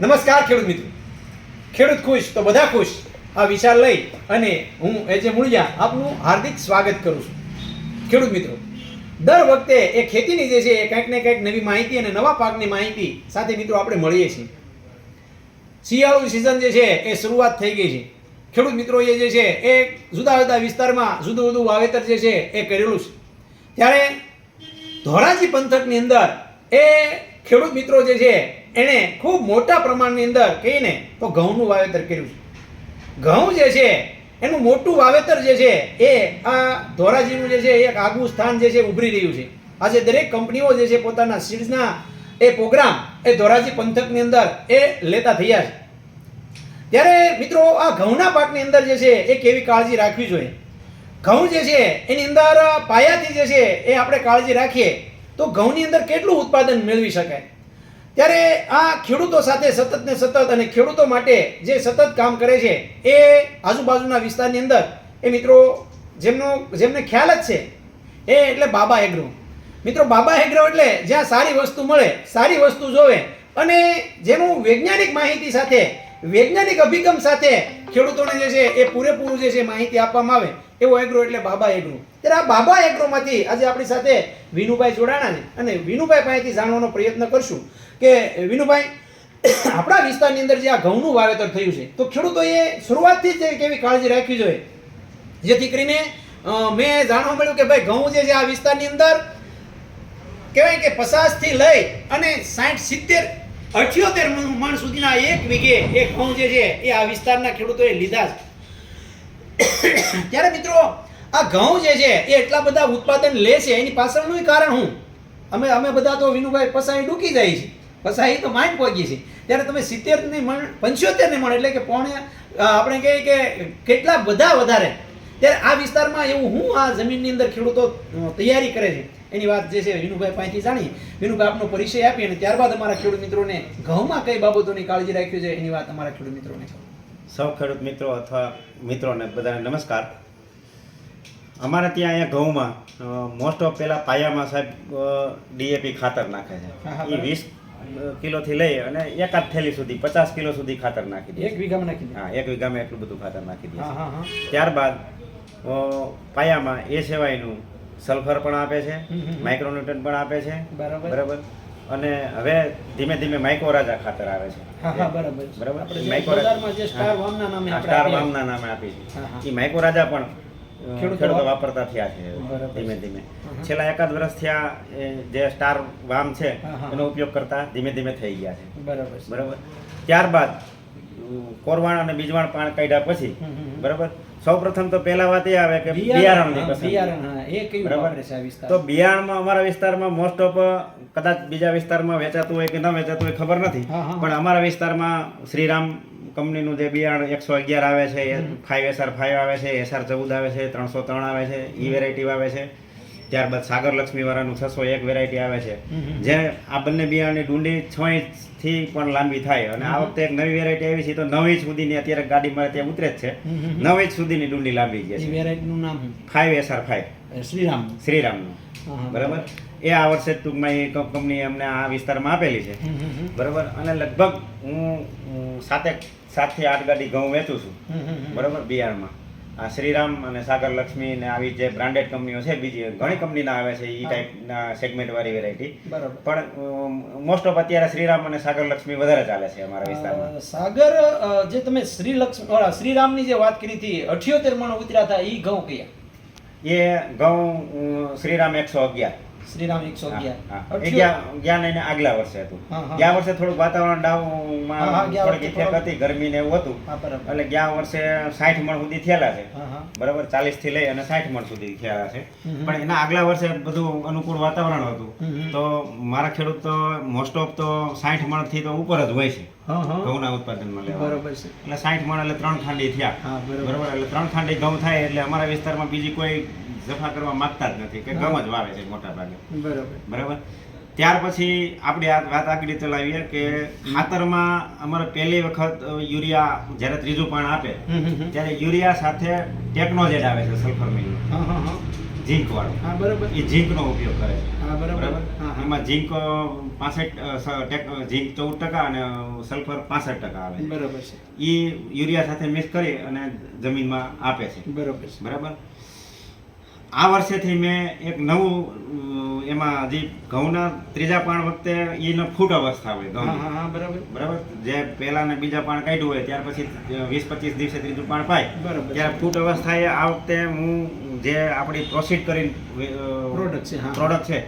નમસ્કાર ખેડૂત મિત્રો. ખેડૂત ખુશ તો બધા ખુશ, આ વિચાર લઈ અને હું એજે મૂળિયા આપનું હાર્દિક સ્વાગત કરું છું. ખેડૂત મિત્રો, દર વખતે એ ખેતીની જે છે એ કંઈક ને કંઈક નવી માહિતી અને નવા પાકની માહિતી સાથે મિત્રો આપણે મળીએ છીએ. શિયાળુ સિઝન જે છે એ શરૂઆત થઈ ગઈ છે. ખેડૂત મિત્રો એ જે છે એ જુદા જુદા વિસ્તારમાં જુદું જુદું વાવેતર જે છે એ કરેલું છે. ત્યારે ધોરાજી પંથકની અંદર એ ખેડૂત મિત્રો જે છે એણે ખૂબ મોટા પ્રમાણની અંદર કહીને તો ઘઉંનું વાવેતર કર્યું છે. ઘઉં જે છે, એનું મોટું વાવેતર જે છે, એ આ ધોરાજીનું જે છે એક આગવું સ્થાન જે છે, ઉભરી રહ્યું છે. આજે દરેક કંપનીઓ જે છે, પોતાના સીડ્સના એ પ્રોગ્રામ એ ધોરાજી પંથકની અંદર એ લેતા થયા છે. ત્યારે મિત્રો, આ ઘઉંના પાકની અંદર જે છે, એ કેવી કાળજી રાખવી જોઈએ? ઘઉં જે છે, એની અંદર પાયાથી જે છે, એ આપણે કાળજી રાખીએ તો ઘઉંની અંદર કેટલું ઉત્પાદન મેળવી શકાય? ત્યારે આ ખેડૂતો સાથે સતત ને સતત અને ખેડૂતો માટે જે સતત કામ કરે છે, એ આજુબાજુના વિસ્તારની અંદર, એ મિત્રો, જેમનો, જેમને ખ્યાલ જ છે, એ એટલે બાબા એગ્રો મિત્રો, બાબા એગ્રો એટલે જ્યાં સારી વસ્તુ મળે, સારી વસ્તુ જોવે અને જેનું વૈજ્ઞાનિક માહિતી સાથે, વૈજ્ઞાનિક અભિગમ સાથે ખેડૂતોને જે છે, એ પૂરેપૂરું જે છે, માહિતી આપવામાં આવે, એવો એગ્રો એટલે બાબા એગ્રો ત્યારે આ બાબા એગ્રોમાંથી આજે આપણી સાથે વિનુભાઈ જોડાણા છે અને વિનુભાઈ પાસેથી જાણવાનો પ્રયત્ન કરશું. કે વિનુભાઈ, આપણા વિસ્તારની અંદર જે આ ઘઉંનું વાવેતર થયું છે, તો ખેડૂતોએ શરૂઆતથી જ કેવી કાળજી રાખવી જોઈએ? જેથી કરીને મેં જાણવા મળ્યું કે ભાઈ, ઘઉં જે છે આ વિસ્તારની અંદર કહેવાય કે પચાસથી લઈ અને સાઠ, સિત્તેર, અઠ્યોતેર મણ સુધીના એક વીઘે એક ઘઉં જે છે એ આ વિસ્તારના ખેડૂતોએ લીધા છે. ત્યારે મિત્રો, આ ઘઉં જે છે એ એટલા બધા ઉત્પાદન લે છે, એની પાછળનું કારણ હું? અમે અમે બધા તો વિનુભાઈ પસાઈ ડૂકી જાય છે. પસાઈ તો માંડ પહોંચી છે. ત્યારે તમે સિત્તેરની મણ પંચોતેરની મણ એટલે કે પોણે આપણે કહીએ કે કેટલા બધા વધારે. ત્યારે આ વિસ્તારમાં એવું હું આ જમીનની અંદર ખેડૂતો તૈયારી કરે છે. એની વાત જે છે વિનુભાઈ પાસેથી જાણી વિનુભાઈ આપનો પરિચય આપી અને ત્યારબાદ અમારા ખેડૂત મિત્રોને ઘઉંમાં કઈ બાબતોની કાળજી રાખવી છે એની વાત અમારા ખેડૂત મિત્રોને સૌ ખેડૂત મિત્રો અથવા મિત્રોને બધાને નમસ્કાર. અમારે ત્યાં અહીંયા ઘઉંમાં મોસ્ટ ઓફ પહેલાં પાયામાં સાહેબ ડીએપી ખાતર નાખે છે. એ વીસ કિલોથી લઈ અને એકાદ થેલી સુધી પચાસ કિલો સુધી ખાતર નાખી દઈએ એક વીઘામાં નાખી દઈએ? હા એક વીઘામાં એટલું બધું ખાતર નાખી દે હા હા હા. ત્યારબાદ પાયામાં એ સિવાયનું સલ્ફર પણ આપે છે. માઇક્રોન્યુટ્રન પણ આપે છે બરાબર. બરાબર? અને હવે ધીમે ધીમે માઇકોરાજા ખાતર આવે છે. બરાબર. બરાબર? આપણે જે માઇક્રોરાજા- બજારમાં જે સ્ટાર વામના નામે આપી. છે એ માઇકોરાજા પણ ખેડૂતો વાપરતા થયા છે ધીમે ધીમે. છેલ્લા એકાદ વર્ષ થયા જે સ્ટાર વામ છે. એનો ઉપયોગ કરતા ધીમે ધીમે થઈ ગયા છે બરાબર બરાબર ત્યારબાદ કોરવાણ અને બીજવાણ પાણ કાઢ્યા પછી. બરાબર સૌ પ્રથમ તો પહેલા વાત એ આવે કે બિયારણ, બિયારણની બરાબર? તો બિયારણમાં અમારા વિસ્તારમાં મોસ્ટ ઓફ કદાચ બીજા વિસ્તારમાં વેચાતું હોય કે ન વેચાતું હોય ખબર નથી. પણ અમારા વિસ્તારમાં શ્રીરામ કંપનીનું જે બિયારણ એકસો અગિયાર આવે છે ફાઈવ એસઆર ફાઈવ આવે છે એસઆર ચૌદ આવે છે ત્રણસો ત્રણ આવે છે ઈ વેરાયટી આવે છે. ત્યારબાદ સાગર લક્ષ્મી વાળાનું છસો એક વેરાયટી આવે છે. જે આ બંને બિયારણની ડુંડી છ ઇંચથી પણ લાંબી થાય અને આ વખતે એક નવી વેરાયટી આવી છે તો નવ ઇંચ સુધીની અત્યારે ગાડીમાં ત્યાં ઉતરે જ છે. નવ ઇંચ સુધીની ડુંડી લાંબી છે. વેરાયટીનું નામ શું? ફાઈવ એસઆર ફાઈવ શ્રીરામ શ્રીરામનું? બરાબર? એ આ વર્ષે ટૂંકમાં એ કંપ- કંપની અમને આ વિસ્તારમાં આપેલી છે. બરાબર? અને લગભગ હું સાતેક સાતથી આઠ ગાડી ઘઉં વેચું છું. બરાબર? બિહારમાં. આ શ્રીરામ અને સાગર લક્ષ્મી ને આવી જે બ્રાન્ડેડ કંપનીઓ છે બીજી ઘણી કંપનીના આવે છે એ. ટાઈપના સેગમેન્ટ વાળી વેરાયટી બરાબર. પણ મોસ્ટ ઓફ અત્યારે શ્રીરામ અને સાગર લક્ષ્મી વધારે ચાલે છે અમારા વિસ્તારમાં. સાગર જે તમે શ્રી લક્ષ્મી શ્રીરામની જે વાત કરી હતી અઠ્યોતેર મણ ઉતર્યા હતા ઈ ઘઉં કયા? એ ઘઉં શ્રીરામ એકસો અગિયાર. શ્રીરામ એકસો એને આગલા વર્ષે હતું. ગયા વર્ષે વાતાવરણ ડાઉનમાં થોડીક ઇફેક્ટ હતી ગરમી ને એવું હતું. એટલે ગયા વર્ષે સાઠ મણ સુધી થયેલા છે. બરાબર ચાલીસથી લઈ અને સાઠ મણ સુધી થયેલા છે. પણ એના આગલા વર્ષે બધું અનુકૂળ વાતાવરણ હતું. તો મારા ખેડૂત તો મોસ્ટ ઓફ તો સાઠ મણથી તો ઉપર જ હોય છે. ઘઉંના ઉત્પાદનમાં લેવા બરોબર છે. એટલે સાઠ મણ એટલે ત્રણ ખાંડી થયા. બરોબર. એટલે ત્રણ ખાંડી ઘઉં થાય એટલે અમારા વિસ્તારમાં બીજી કોઈ જફા કરવા માંગતા જ નથી કે ઘઉં જ વાવે છે મોટા ભાગે. બરોબર. બરાબર? ત્યાર પછી આપણે આ વાત આગળ ચલાવીએ કે ખાતરમાં અમારે પહેલી વખત યુરિયા જ્યારે ત્રીજું પાણ આપે. ત્યારે યુરિયા સાથે ટેકનોજેડ આવે છે સલ્ફર મિલનું. ઝીંક વાળું. હા બરાબર. એ ઝીંકનો ઉપયોગ કરે છે. હા બરાબર. હા એમાં ઝીંક પાસઠ ઝીંક ચૌદ ટકા અને સલ્ફર પાસઠ ટકા આવે બરાબર છે. એ યુરિયા સાથે મિક્સ કરી અને જમીનમાં આપે છે. બરોબર છે. બરાબર? આ વર્ષેથી મેં એક નવું એમાં હજી ઘઉંના ત્રીજા પાણ વખતે એનો ફૂટ અવસ્થા હોય ઘઉં બરાબર. બરાબર? જે પહેલા ને બીજા પાણ કાઢ્યું હોય ત્યાર પછી વીસ પચીસ દિવસે ત્રીજું પાણ પાય. બરાબર. ત્યારે ફૂટ અવસ્થાએ આ વખતે હું જે આપણી પ્રોસીડ કરીને પ્રોડક્ટ છે, હા. પ્રોડક્ટ છે.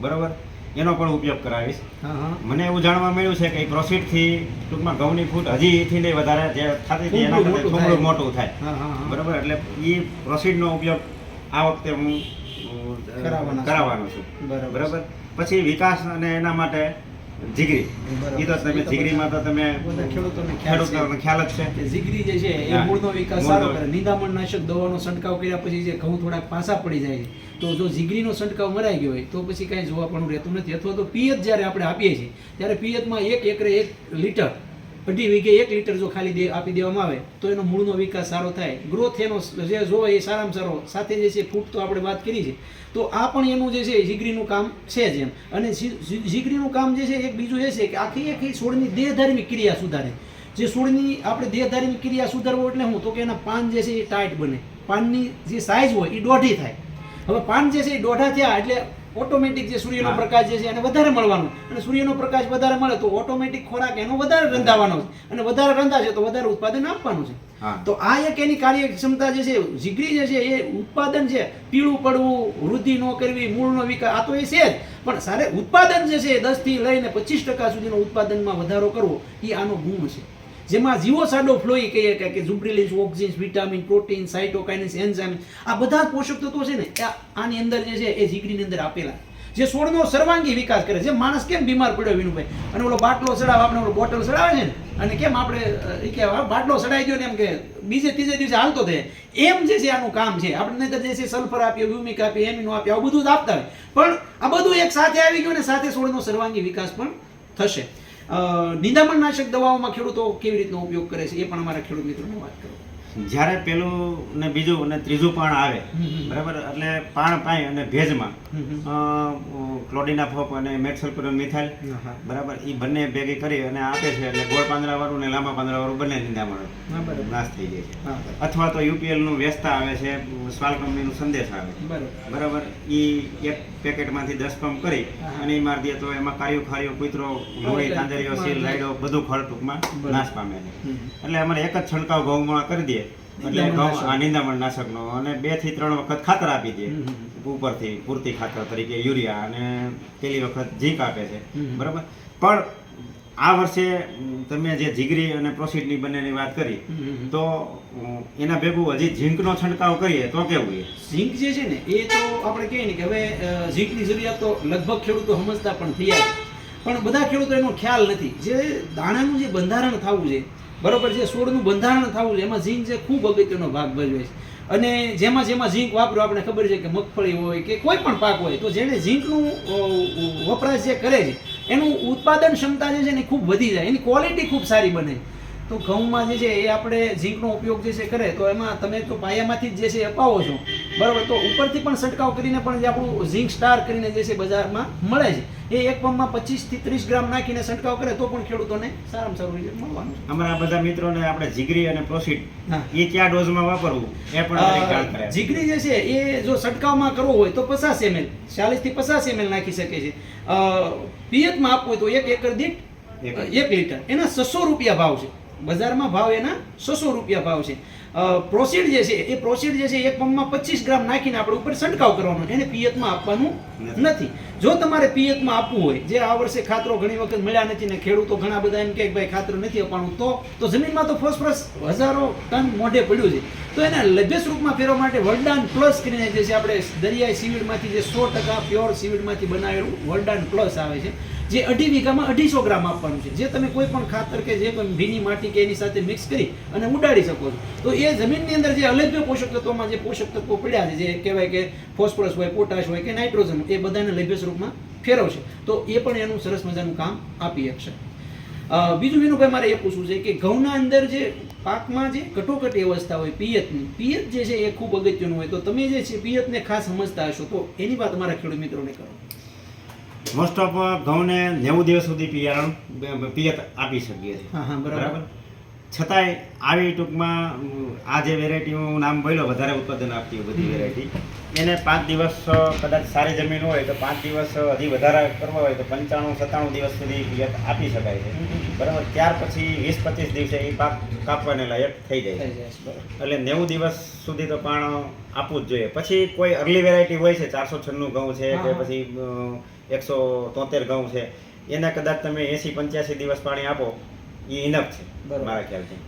બરાબર? એનો પણ ઉપયોગ કરાવીશ. હા હા. મને એવું જાણવા મળ્યું છે કે પ્રોસીડથી ટૂંકમાં ઘઉંની ફૂટ હજી એથી નહીં વધારે જે થતી હતી એના કરતાં મોટું થોડું થાય. મોટું થાય. હા હા હા. બરાબર? એટલે એ પ્રોસીડનો ઉપયોગ આ વખતે હું કરાવવાનો છું. બરાબર. બરાબર? પછી વિકાસ અને એના માટે જીગરી. એ તો તમે જીગરીમાં તો તમે ખેડૂતોને ખેડૂતોને ખ્યાલ જ છે. કે જીગરી જે છે એ મૂળનો વિકાસ સારો કરે. નિંદામણ નાશક દવાનો છંટકાવ કર્યા પછી જે ઘઉં થોડાક પાસા પડી જાય છે તો જો જીગરીનો છંટકાવ મરાઈ ગયો હોય તો પછી કાંઈ જોવા પણ રહેતું નથી. અથવા તો પિયત જ્યારે આપણે આપીએ છીએ ત્યારે પિયતમાં એક એકરે એક લીટર અઢી વીઘે એક લીટર જો ખાલી દે આપી દેવામાં આવે, તો એનો મૂળનો વિકાસ સારો થાય. ગ્રોથ એનો જે જોવે એ સારામાં સારો. સાથે જે છે, ફૂટ તો આપણે વાત કરી છે. તો આ પણ એનું જે છે જીગરીનું કામ છે જ એમ. અને જીગરીનું કામ જે છે, એક બીજું એ છે કે આખી આખી છોડની દેહધાર્મિક ક્રિયા સુધારે. જે છોડની આપણે દેહધાર્મિક ક્રિયા સુધારવો એટલે હું તો કે એના પાન જે છે, એ ટાઈટ બને. પાનની જે સાઇઝ હોય, એ દોઢી થાય. હવે પાન જે છે, એ દોઢા થયા એટલે ઓટોમેટિક જે સૂર્યનો પ્રકાશ જે છે એને વધારે મળવાનો. અને સૂર્યનો પ્રકાશ વધારે મળે તો ઓટોમેટિક ખોરાક એનો વધારે રંધાવાનો છે. અને વધારે રંધાશે તો વધારે ઉત્પાદન આપવાનું છે. તો આ એક એની કાર્યક્ષમતા જે છે જીગરી જે છે એ ઉત્પાદન છે. પીળું પડવું વૃદ્ધિ ન કરવી મૂળનો વિકાસ આ તો એ છે જ. પણ સારે ઉત્પાદન જે છે દસથી લઈને પચીસ ટકા સુધીનો ઉત્પાદનમાં વધારો કરવો એ આનો ગુણ છે. જેમાં જીવો સાડો ફ્લોઈ કહીએ કે કે ઝુબ્રિલિન્સ auxins vitamin, protein cytokines enzyme, આ બધા પોષક તત્વો છે ને આની અંદર જે છે એ જીગરીની અંદર આપેલા. જે છોડનો સર્વાંગી વિકાસ કરે છે માણસ કેમ બીમાર પડ્યો વિનુભાઈ? અને ઓલો બાટલો ચડાવે, આપણે ઓલો બોટલ ચડાવે છે ને, અને કેમ આપણે કે બાટલો ચડાવી ગયો ને એમ કે બીજે ત્રીજે દિવસે હાલતો થાય. એમ જે છે આનું કામ છે. આપણે નહીંતર જે છે સલ્ફર આપીએ, વ્યુમિક આપીએ, એમિનો આપીએ, આવું બધું જ આપતા હોય. પણ આ બધું એક સાથે આવી ગયું ને સાથે છોડનો સર્વાંગી વિકાસ પણ થશે. અ, નિંદામણ નાશક દવાઓમાં ખેડૂતો કેવી રીતનો ઉપયોગ કરે છે એ પણ અમારા ખેડૂત મિત્રોને વાત કરો. જ્યારે પેલું ને બીજું અને ત્રીજું પાણ આવે. બરાબર? એટલે પાણ પાય અને ભેજમાં. ક્લોડિના ફોપ અને મેથસલ્ફ્યુરન મિથાઇલ બરાબર? એ બંને ભેગી કરી અને આપે છે એટલે ગોળ પાંદડાવાળું ને લાંબા પાંદડાવાળું બંને નિંદામણ નાશ થઈ જાય છે. અથવા તો યુપીએલનું વ્યસ્તા આવે છે સ્વાલ કંપનીનું સંદેશ આવે છે. બરાબર. એ એક પેકેટમાંથી દસ પંપ કરી અને એ મારી દે તો એમાં કાર્યો ખારીઓ કૂતરો લોહી તાંદરીઓ સીલ લાઈડો બધું ખળ ટૂંકમાં નાશ પામે છે. એટલે અમારે એક જ છંટકાવ ઘઉંમાં કરી દઈએ. એટલે ઘઉં આ નિંદામણ નાશકનો અને બેથી ત્રણ વખત ખાતર આપી હમ, ઉપરથી પૂરતી ખાતર તરીકે યુરિયા અને પેલી વખત ઝીંક આપે છે. બરાબર? પણ આ વર્ષે તમે જે જીગરી અને પ્રોસીડની બંનેની વાત કરી. તો એના ભેગું હજી ઝીંકનો છંટકાવ કરીએ તો કેવું એ ઝીંક જે છે ને એ તો આપણે કહીએ ને કે હવે ઝીંકની જરૂરિયાત તો લગભગ ખેડૂતો સમજતા પણ થયા પણ બધા ખેડૂતો એનો ખ્યાલ નથી. જે દાણાનું જે બંધારણ થવું છે બરોબર છે છોડનું બંધારણ થવું છે, એમાં ઝીંક છે, ખૂબ અગત્યનો ભાગ ભજવે છે. અને જેમાં જેમાં ઝીંક વાપરો, આપણે ખબર છે કે મગફળી હોય કે કોઈ પણ પાક હોય, તો જેને ઝીંકનું વપરાશ જે કરે છે, એનું ઉત્પાદન ક્ષમતા જે છે ને ખૂબ વધી જાય, એની ક્વોલિટી ખૂબ સારી બને. તો ઘઉંમાં જે છે એ આપણે ઝીંકનો ઉપયોગ જે છે કરે તો એમાં તમે તો પાયામાંથી જ જે છે એ અપાવો છો. બરાબર તો ઉપરથી પણ છંટકાવ કરીને પણ જે આપણું ઝીંક સ્ટાર કરીને જે છે બજારમાં મળે છે. એ એક પંપમાં પચીસથી ત્રીસ ગ્રામ નાખીને છંટકાવ કરે તો પણ ખેડૂતોને સારામાં સારું રિઝલ્ટ મળવાનું અમારા બધા મિત્રોને આપણે જીગરી અને પ્રોસીડ. એ કયા ડોઝમાં વાપરવું એ પણ જીગરી જે છે એ જો છંટકાવમાં કરવો હોય તો પચાસ એમએલ ચાલીસથી પચાસ એમએલ નાખી શકે છે. પિયતમાં આપવું હોય તો એક એકર દીઠ. એક લીટર. એના છસો રૂપિયા ભાવ છે. બજારમાં ભાવ એના છસો રૂપિયા ભાવ છે. પ્રોસીડ જે છે એ પ્રોસીડ જે છે એક પંપમાં પચીસ ગ્રામ નાખીને આપણે ઉપર છંટકાવ કરવાનો એને પિયતમાં આપવાનું નથી. જો તમારે પિયતમાં આપવું હોય જે આ વર્ષે ખાતરો ઘણી વખત મળ્યા નથી ને ખેડૂતો ઘણા બધા એમ કે ભાઈ ખાતર નથી આપવાનું તો તો જમીનમાં તો ફોસ્ફરસ હજારો ટન મોઢે પડ્યું છે. તો એને લભ્ય સ્વરૂપમાં ફેરવા માટે વરદાન પ્લસ કરીને જે છે આપણે દરિયાઈ સીવીડમાંથી જે સો ટકા પ્યોર સીવીડમાંથી બનાવેલું વરદાન પ્લસ આવે છે. જે અઢી વીઘામાં અઢીસો ગ્રામ આપવાનું છે. જે તમે કોઈ પણ ખાતર કે જે પણ ભીની માટી કે એની સાથે મિક્સ કરી અને ઉડાડી શકો છો. તો એ જમીનની અંદર જે અલભ્ય પોષક તત્વોમાં જે પોષક તત્વો પડ્યા છે, જે કહેવાય કે ફોસ્ફરસ હોય, પોટાશ હોય કે નાઇટ્રોજન એ બધાને લભ્ય સ્વરૂપમાં ફેરવશે. તો એ પણ એનું સરસ મજાનું કામ આપી શકશે. બીજું વિનુભાઈ મારે એ પૂછવું છે કે ઘઉંના અંદર જે પાકમાં જે કટોકટી અવસ્થા હોય, પિયતની, પિયત જે છે એ ખૂબ અગત્યનું હોય. તો તમે જે છે પિયતને ખાસ સમજતા હશો, તો એની વાત મારા ખેડૂત મિત્રોને કરો. મોસ્ટ ઓફ ઘઉંને નેવું દિવસ સુધી પિયારણ પિયત આપી શકીએ છીએ. હા બરાબર. છતાંય આવી ટૂંકમાં આ જે વેરાયટીનું નામ બોલ્યો વધારે ઉત્પાદન આપતી હોય બધી વેરાયટી એને પાંચ દિવસ કદાચ સારી જમીન હોય તો પાંચ દિવસ હજી વધારે કરવા હોય તો પંચાણું સત્તાણું દિવસ સુધી પિયત આપી શકાય છે. બરાબર? ત્યાર પછી વીસ પચીસ દિવસે એ પાક કાપવાને લાયક થઈ જાય એટલે નેવું દિવસ સુધી તો પણ આપવું જ જોઈએ. પછી કોઈ અર્લી વેરાયટી હોય છે ચારસો છન્નું ઘઉં છે કે. પછી એકસો તોતેર ઘઉં છે. એના કદાચ તમે એંસી પંચ્યાસી દિવસ પાણી આપો એ ઇનફ છે. મારા ખ્યાલથી.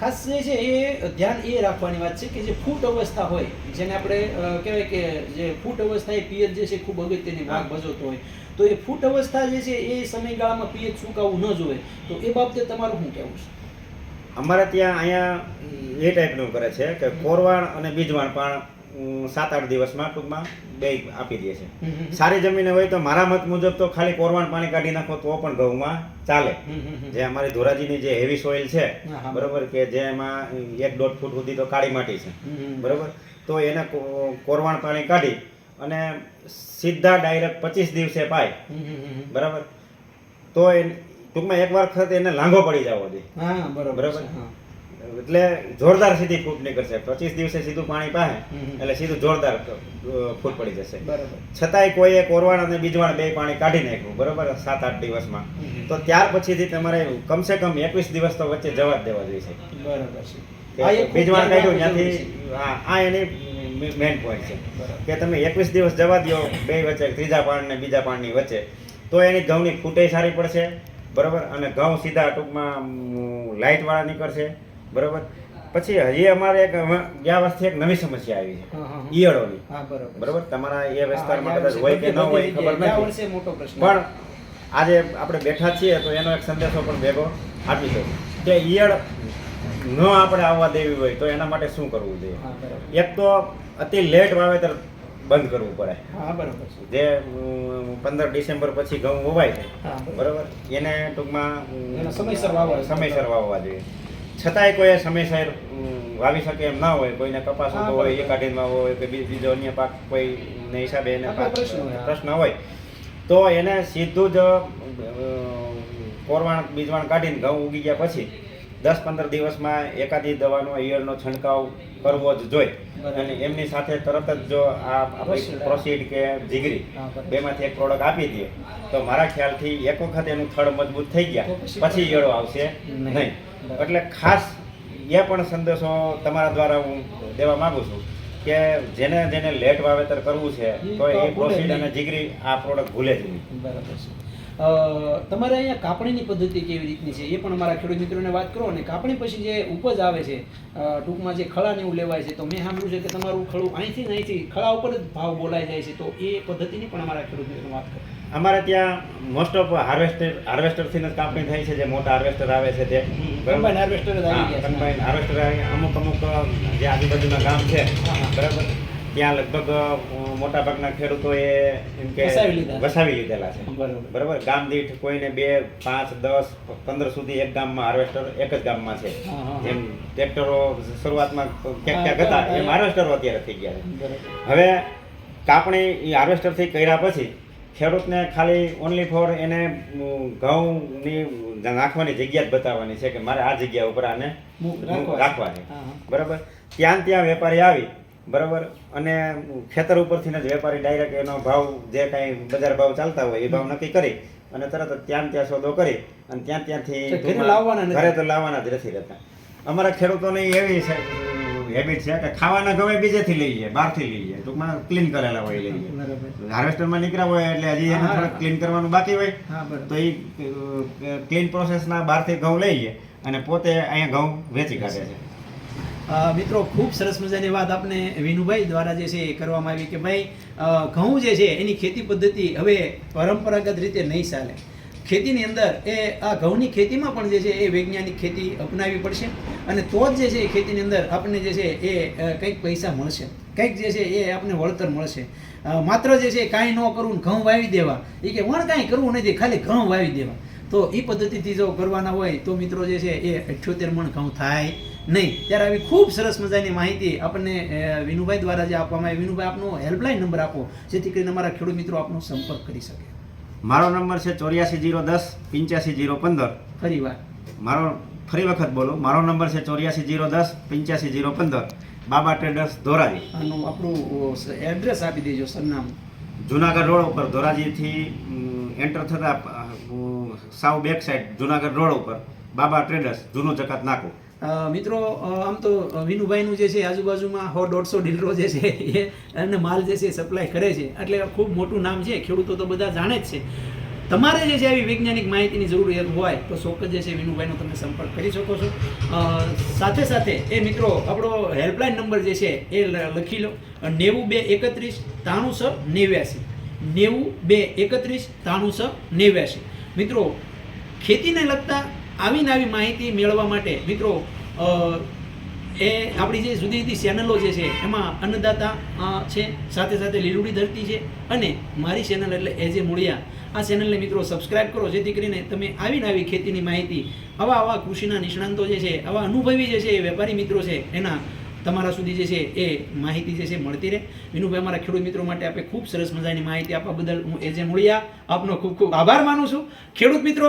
ખાસ જે છે એ ધ્યાન એ રાખવાની વાત છે કે જે ફૂટ અવસ્થા હોય જેને આપણે કહેવાય કે જે ફૂટ અવસ્થા એ પિયત જે છે ખૂબ અગત્યની ભાગ. ભજવતો હોય. તો એ ફૂટ અવસ્થા જે છે એ સમયગાળામાં પિયત સુકાવવું ન જોઈએ. તો એ બાબતે તમારું શું કહેવું છે? અમારે ત્યાં અહીંયા એ ટાઈપનું કરે છે કે કોરવાણ અને બીજવાણ પણ સાત આઠ દિવસમાં ટૂંકમાં બે આપી દે છે. સારી જમીન હોય તો મારા મત મુજબ તો ખાલી કોરવાણ પાણી કાઢી નાખો તો પણ ઘઉંમાં ચાલે. જે અમારી ધોરાજીની જે હેવી સોઇલ છે. બરોબર કે જે એમાં એક દોઢ ફૂટ સુધી તો કાળી માટી છે. બરોબર તો એને કોરવાણ પાણી કાઢી અને સીધા ડાયરેક્ટ પચીસ દિવસે પાય. બરાબર તો એ ટૂંકમાં એક વખત એને લાંઘો પડી જવો જોઈએ હા બરોબર બરાબર. એટલે જોરદાર સીધી ફૂટ નીકળશે. પચીસ દિવસે સીધું પાણી પાહે એટલે સીધું જોરદાર ફૂટ પડી જશે. છતાંય છતાંય કોઈએ કોરવાણ અને બીજવાણ બે પાણી કાઢી નાખ્યું બરોબર? સાત આઠ દિવસમાં. તો ત્યાર પછીથી તમારે કમસે કમ એકવીસ દિવસ તો વચ્ચે જવા જ દેવા જોઈએ બરાબર બીજવાણ કાઢ્યું ત્યાંથી આ એની મેઇન પોઈન્ટ છે. કે તમે એકવીસ દિવસ જવા દો બે વચ્ચે ત્રીજા પાણ ને બીજા પાણની વચ્ચે તો એની ઘઉંની ફૂટે સારી પડશે બરાબર? અને ઘઉં સીધા ટૂંકમાં લાઇટ વાળા નીકળશે. બરાબર? પછી હજી અમારે એક ગયા વર્ષથી એક નવી સમસ્યા આવી છે. ઈયળોની. બરાબર. તમારા એ વિસ્તારમાં કદાચ હોય કે ન હોય ખબર નથી. પણ આજે આપણે બેઠા છીએ તો એનો એક સંદેશો પણ ભેગો આપી દો કે ઈયળ ન આપણે આવવા દેવી હોય તો એના માટે શું કરવું જોઈએ? એક તો અતિ લેટ વાવેતર બંધ કરવું પડે. હા બરાબર જે પંદર ડિસેમ્બર પછી ઘઉં વવાય છે. બરાબર. બરાબર? એને ટૂંકમાં સમયસર વાવવા. સમયસર વાવવા જોઈએ. છતાંય કોઈ સમયસર વાવી શકે એમ ના હોય કોઈને કપાસ હા, હોય બરાબર. એ કાઢીને વાવવો હોય કે બીજો અન્ય પાક કોઈ ને હિસાબે એને પાક પ્રશ્ન હોય, પ્રશ્ન હોય તો એને સીધું જ કોરવાણ બીજવાણ કાઢીને ઘઉં ઉગી ગયા પછી દસ પંદર દિવસમાં એકાદી દવાનો ઈયળનો છંટકાવ કરવો જ જોઈએ. અને એમની સાથે તરત જ જો આ પ્રોસીડ કે જીગરી બેમાંથી એક પ્રોડક્ટ આપી દે તો મારા ખ્યાલથી એક વખત એનું થડ મજબૂત થઈ ગયા પછી ઈયળો આવશે નહીં. એટલે ખાસ એ પણ સંદેશો તમારા દ્વારા હું દેવા માંગુ છું કે જેને જેને લેટ વાવેતર કરવું છે તો એ પ્રોસીડ અને જીગરી આ પ્રોડક્ટ ભૂલે જ નહીં. બરાબર છે. તમારે અહીંયા કાપણીની પદ્ધતિ કેવી રીતની છે? એ પણ અમારા ખેડૂત મિત્રોને વાત કરો અને કાપણી પછી જે ઉપજ આવે છે ટૂંકમાં જે ખળા ને એવું લેવાય છે તો મેં સાંભળ્યું છે કે તમારું ખળું અહીંથી ને અહીંથી ખળા ઉપર જ ભાવ બોલાઈ જાય છે. તો એ પદ્ધતિની પણ અમારા ખેડૂત મિત્રોને વાત કરો. અમારે ત્યાં મોસ્ટ ઓફ હાર્વેસ્ટર હાર્વેસ્ટરથી જ કાપણી થાય છે જે મોટા હાર્વેસ્ટર આવે છે તે કમ્બાઈન હાર્વેસ્ટર હાર્વેસ્ટર અમુક અમુક જે આજુબાજુના ગામ છે. બરાબર? ત્યાં લગભગ મોટાભાગના મોટા ભાગના ખેડૂતોએ એમ કે વસાવી લીધા. લીધેલા છે બરાબર ગામ દીઠ કોઈને બે પાંચ દસ પંદર સુધી એક ગામમાં હાર્વેસ્ટર એક જ ગામમાં છે. જેમ ટ્રેક્ટરો શરૂઆતમાં ક્યાંક ક્યાંક હતા. એમ હાર્વેસ્ટરો અત્યારે થઈ ગયા છે હવે કાપણી એ હાર્વેસ્ટરથી કર્યા પછી ખેડૂતને ખાલી ઓનલી ફોર એને ઘઉંની નાખવાની જગ્યા જ બતાવવાની છે કે મારે આ જગ્યા ઉપર આને મૂક- રાખવા છે. રાખવા છે હા, હા. બરાબર ત્યાં ત્યાં વેપારી આવી બરાબર? અને ખેતર ઉપરથી જ વેપારી ડાયરેક્ટ એનો ભાવ જે કાંઈ બજાર ભાવ ચાલતા હોય એ ભાવ નક્કી કરી અને તરત જ ત્યાં ત્યાં સોદો કરી અને ત્યાં ત્યાંથી ઘરે તો લાવવાના જ નથી રહેતા. અમારા ખેડૂતોને એવી હેબિટ છે કે ખાવાના ગમે બીજેથી લઈએ બહારથી લઈએ ટૂંકમાં ક્લીન કરેલા હોય લઈએ. હાર્વેસ્ટરમાં નીકળ્યા હોય એટલે હજી એને થોડુંક ક્લીન કરવાનું બાકી હોય તો એ ક્લીન પ્રોસેસના બહારથી ઘઉં લઈએ અને પોતે અહીંયા ઘઉં વેચી કાઢે છે. મિત્રો, ખૂબ સરસ મજાની વાત આપણે વિનુભાઈ દ્વારા જે છે એ કરવામાં આવી કે ભાઈ ઘઉં જે છે એની ખેતી પદ્ધતિ હવે પરંપરાગત રીતે નહીં ચાલે. ખેતીની અંદર એ, આ ઘઉંની ખેતીમાં પણ જે છે એ વૈજ્ઞાનિક ખેતી અપનાવી પડશે અને તો જ જે છે એ ખેતીની અંદર આપણને જે છે એ કંઈક પૈસા મળશે. કંઈક જે છે એ આપણને વળતર મળશે. માત્ર જે છે કાંઈ ન કરવું ઘઉં વાવી દેવા. એ કે વણ કાંઈ કરવું નથી, ખાલી ઘઉં વાવી દેવા. તો એ પદ્ધતિથી જો કરવાના હોય તો મિત્રો જે છે એ અઠ્યોતેર મણ ઘઉં થાય. નહીં ત્યારે આવી ખૂબ સરસ મજાની માહિતી આપણને વિનુભાઈ દ્વારા જે આપવામાં આવી. વિનુભાઈ આપનો હેલ્પલાઇન નંબર આપો જેથી કરીને અમારા ખેડૂત મિત્રો આપનો સંપર્ક કરી શકે. મારો નંબર છે ચોર્યાસી જીરો દસ પંચ્યાસી જીરો પંદર. ફરી વાર. મારો ફરી વખત બોલો. મારો નંબર છે ચોર્યાસી જીરો દસ પંચ્યાસી જીરો પંદર. બાબા ટ્રેડર્સ ધોરાજી. આનું આપણું એડ્રેસ આપી દેજો સરનામું. જુનાગઢ રોડ ઉપર ધોરાજીથી એન્ટર થતા સાવ બેક સાઈડ જુનાગઢ રોડ ઉપર બાબા ટ્રેડર્સ જૂનું જકાત અ, મિત્રો આમ તો વિનુભાઈનું જે છે આજુબાજુમાં સો દોઢસો ડીલરો જે છે એ અને માલ જે છે સપ્લાય કરે છે. એટલે ખૂબ મોટું નામ છે, ખેડૂતો તો બધા જાણે જ છે. તમારે જે છે આવી વૈજ્ઞાનિક માહિતીની જરૂરિયાત હોય, તો ચોક્કસ જે છે વિનુભાઈનો તમે સંપર્ક કરી શકો છો. સાથે સાથે, એ મિત્રો, આપણો હેલ્પલાઇન નંબર જે છે એ લખી લો. નેવું બે એકત્રીસ ત્રાણું છ નેવ્યાસી. નેવું બે એકત્રીસ ત્રાણું છ નેવ્યાસી. મિત્રો, ખેતીને લગતા આવી ને આવી માહિતી મેળવવા માટે મિત્રો એ આપણી જે જુદી જુદી ચેનલો જે છે, એમાં અન્નદાતા છે, સાથે સાથે લીલુડી ધરતી છે અને મારી ચેનલ એટલે એ જે મૂળિયા. આ ચેનલને મિત્રો સબસ્ક્રાઇબ કરો, જેથી કરીને તમે આવીને આવી ખેતીની માહિતી, આવા આવા કૃષિના નિષ્ણાંતો જે છે, આવા અનુભવી જે છે એ વેપારી મિત્રો છે, એના તમારા સુધી જે છે એ માહિતી જે છે મળતી રહે. વિનુભાઈ, અમારા ખેડૂત મિત્રો માટે આપણે ખૂબ સરસ મજાની માહિતી આપવા બદલ હું એ જે મૂળિયા આપનો ખૂબ ખૂબ આભાર માનું છું. ખેડૂત મિત્રો